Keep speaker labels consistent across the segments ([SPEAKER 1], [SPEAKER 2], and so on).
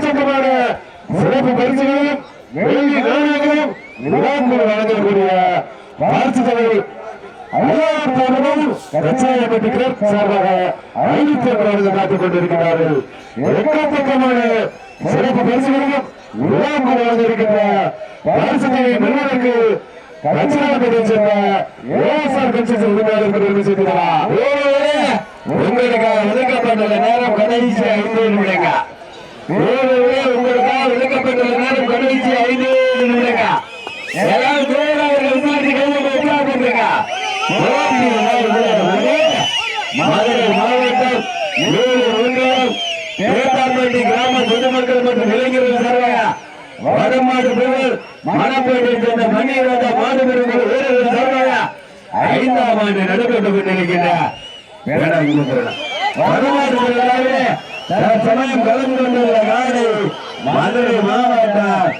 [SPEAKER 1] சம்பந்தமான சிறப்பு பரிசுகளும் வெள்ளி நாணயங்களும் விழாக்கள் வழங்கக்கூடிய வாழ்த்து தலைவர் சார்பாக ஐநூத்தி காத்துக் கொண்டிருக்கிறார்கள். எக்கச்சக்கமான சிறப்பு பரிசுகளும் விழாக்கள் வழங்கியிருக்கின்ற வாழ்த்து தலைவர் நிறுவனருக்கு கட்சியாளர் சேர்ந்த ஏஎஸ்ஆர் கட்சி உரிமையாளர்கள் சேர்க்கிறார் உங்களுக்காக ஒதுக்கப்பட்டுள்ள நேரம் கடைசி ஐந்து நிமிடங்க. எல்லாரும் தொழிலாளர்கள் விசாரிச்சு கையில் உட்கார்ந்துருங்க மதுரை மாவட்டம் ஏழு கிராம பொதுமக்கள் மற்றும் இளைஞர்கள் சார்பாக வடமாடு பெருவர் மணப்பேட்டை சேர்ந்த மணிராஜா மாடு பெருமக்கள் வீரர்கள் சார்பாக ஐந்தாம் ஆண்டு நடைபெற்றுக் கொண்டிருக்கின்ற வருவார்களே தற்சமயம் கலந்து கொண்டுள்ள காடு மதுரை மாவட்டம்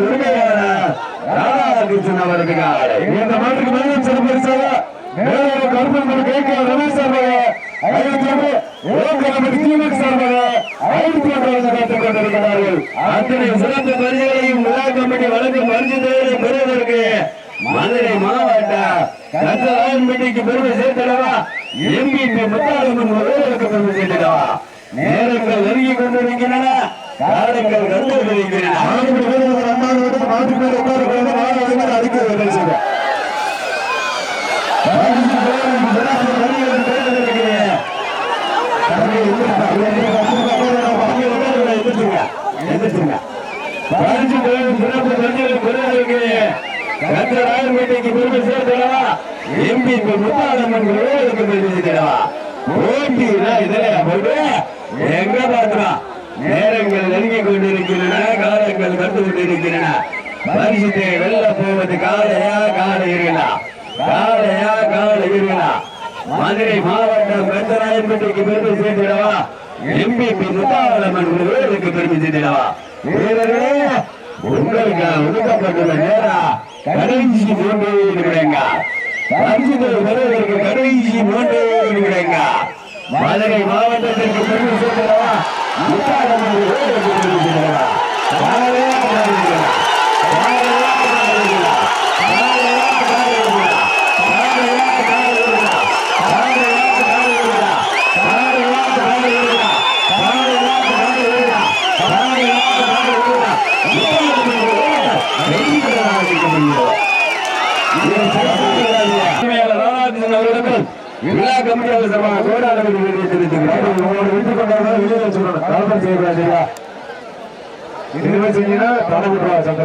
[SPEAKER 1] உரிமையாளர் ராதாகிருஷ்ணன் அவருக்கு காடு. இந்த மாட்டுக்கு மேலும் சில பரிசாக மேலும் கருப்பன் கே கே ரமேஷ் சார்பாக அத்தனை சிறந்த பரிசுகளையும் விழா கமிட்டி வழங்கும் பரிசு பெறுவதற்கு மதுரை மாவட்ட கச்சராயன்பட்டிக்கு பெருமை சேர்த்திடவா எம்பிபி முத்தாளம்மன் முதல்வருக்கு பெருமை சேர்த்திடவா நேரங்கள் நெருங்கி கொண்டிருக்கின்றன. காலங்கள் கண்டு வருகின்றன கந்தராயன்பேட்டைக்கு பெருமை சேர்த்தடவா எம்பி முத்தாளம்மன் விரோதத்துக்கு பெருமை சேர்த்தடவா போட்டினா இதுல போட்டு எங்க பாக்குறோம் நேரங்கள் நெருங்கி கொண்டிருக்கின்றன காலங்கள் கண்டு கொண்டிருக்கின்றன. பரிசுத்தை வெல்ல போவது காலையா காலை இருங்களா காலையா காலை இருங்களா மதுரை மாவட்டம் கந்தராயன்பேட்டைக்கு பெருமை சேர்த்திடவா? எம்பிபி முத்தாளம்மன் விரோதத்துக்கு பெருமை சேர்த்திடவா? வீரர்களே உங்களுக்கு ஒதுக்கப்பட்டுள்ள நேரம் கடைசி மூன்று நிமிடங்க கடைசி மூன்று நிமிடங்க மதுரை மாவட்டத்திற்கு பெருமை சேர்க்கிறவா எல்லா கமிட்டியாளர் சபா கோடாளர் வெளியே தெரிவித்துக்கிறேன் உங்களோட வீட்டு கொண்டாடுறதா வெளியே சொல்லணும் தலைமை செய்யக்கூடாது இல்லையா இது செஞ்சீங்கன்னா தலைமை சட்டம்